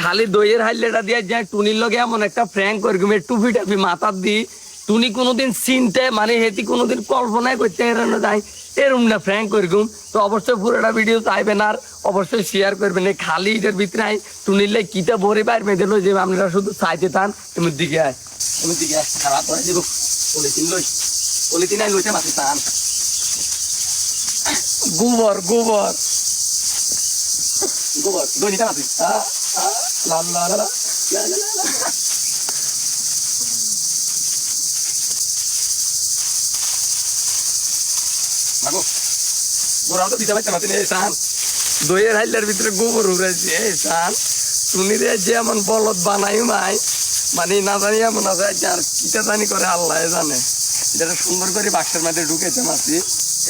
খালি দইয়ের হাইলেটা দিয়ে যে টুনির লগে এমন একটা ফ্র্যাঙ্ক করবি টুপি টাপি মাথার দি। টুনি কোনোদিন চিনতে মানে হেতি কোনোদিন কল্পনাই করতে এরানো যায়, এরম না ফ্র্যাঙ্ক করগুম। তো অবশ্যই পুরোটা ভিডিও চাইবেন আর অবশ্যই শেয়ার করবেন। এই খালি এটার ভিতরে আই, টুনির লাই কিতা ভরে বাইর মেয়ে দিল যে আপনারা শুধু চাইতে থান এমন দিকে আয় এমন দিকে আয় খারাপ করে দিব পলিথিন লই, পলিথিন আই লইতে মাসে টান গোবর গোবর। দইয়ের হাইলার ভিতরে গোবর এই সান রে বলদ বানাই মাই মানে না জানি এমন আছে জানি করে আল্লাহ জানে। এটা সুন্দর করে বাক্সের মধ্যে ঢুকেছে মাসি।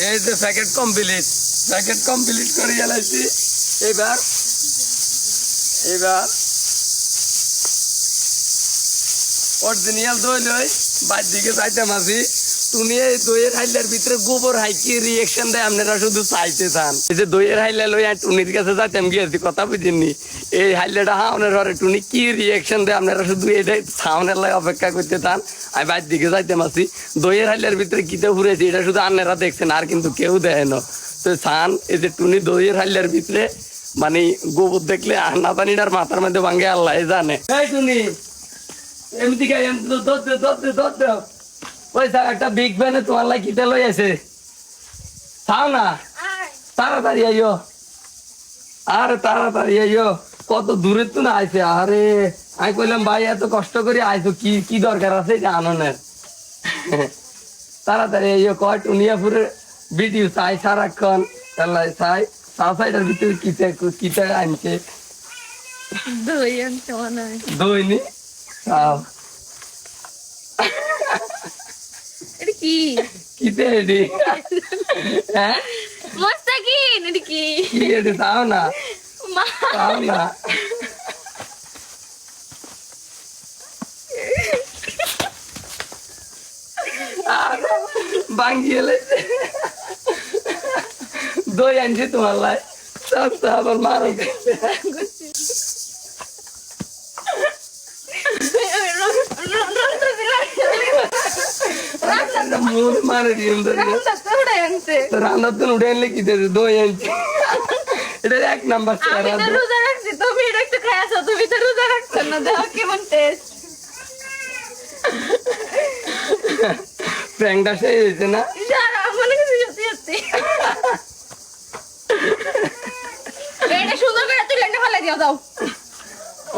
এই যে প্যাকেট কমপ্লিট প্যাকেট কমপ্লিট করে এলাইছি এবার এবার অরিজিনাল দই লই বাইর দিকে যাইতে মাঝি তুমি এই দইয়ের হাইলার ভিতরে গোবর হাই কি রিয়েকশন দেয়, আপনারা শুধু চাইতে চান। এই যে দইয়ের হাইলা লই আর টুনির কাছে যাইতাম গিয়েছি কথা বুঝিনি। এই হাইলাটা হাওনের ঘরে টুনি কি রিয়েকশন দেয়, আপনারা শুধু এটা সাউনের লাই অপেক্ষা করতে চান। আমি বাইর দিকে যাইতে মাসি দইয়ের হাইলার ভিতরে কিতে ঘুরেছি, এটা শুধু আপনারা দেখছেন, আর কিন্তু কেউ দেয় না। তো চান, এই যে টুনি দইয়ের হাইলার ভিতরে মানে গোবর দেখলে আন্না পানিটার মাথার মধ্যে ভাঙে আল্লাহ জানে। এই টুনি এমনি দে ওই স্যার একটা বিগ ভ্যানে তোমার লাগে কিতে লই আছে। চাও না? তাড়াতাড়ি আইও। আরে তাড়াতাড়ি আইও। কত দূরে তো না আইছে? আরে আমি কইলাম ভাই এত কষ্ট করে আইছো কি কি দরকার আছে এটা আননের? তাড়াতাড়ি আইও কয় টুনিয়াপুরের ভিডিও চাই সারাক্ষণ। তাহলে চাচা এটার ভিতরে কিটা কিটা আনছে? দই আনছে মনে। হয় দই নি এটা কি? কিতে এডি হ্যাঁ মোস্তাকিন এটা কি? কি এটা দাও না? দাও না? বাঙ্গি এলেছে দই আনছি তোমার লাই। তো আবার মারো মূল মারে রান্নার তো উঠে আনলে কি দই আনছি এটা এক নাম্বার রোজা রাখছি তুমি এটা একটু খাই আসো তুমি তো রোজা রাখছো না দেখো কেমন টেস্ট প্র্যাঙ্কটা সেই হয়েছে না যারা মনে কিছু সত্যি সত্যি এটা সুন্দর করে তুই লেনে ফেলে দিও।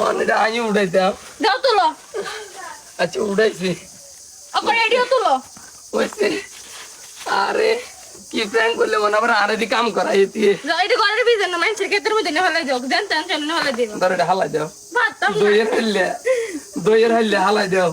অনেকটা আমি উঠাইতাম দাও। তুলো। আচ্ছা উঠাইছি ওপরে রেডিও তুলো। ওইছে আরে কি প্র্যাঙ্ক করলে মনে আবার আরে দি কাম করাই দিয়ে। যাও এটা ঘরের ভিতরে না মানুষের ক্ষেত্রে মধ্যে নিয়ে ফেলে দিও। জান তেন চলে নিয়ে ফেলে দিও। ধরে এটা হালাই দাও। ভাত দইয়ের হাইলে দইয়ের হাইলে হালাই দাও।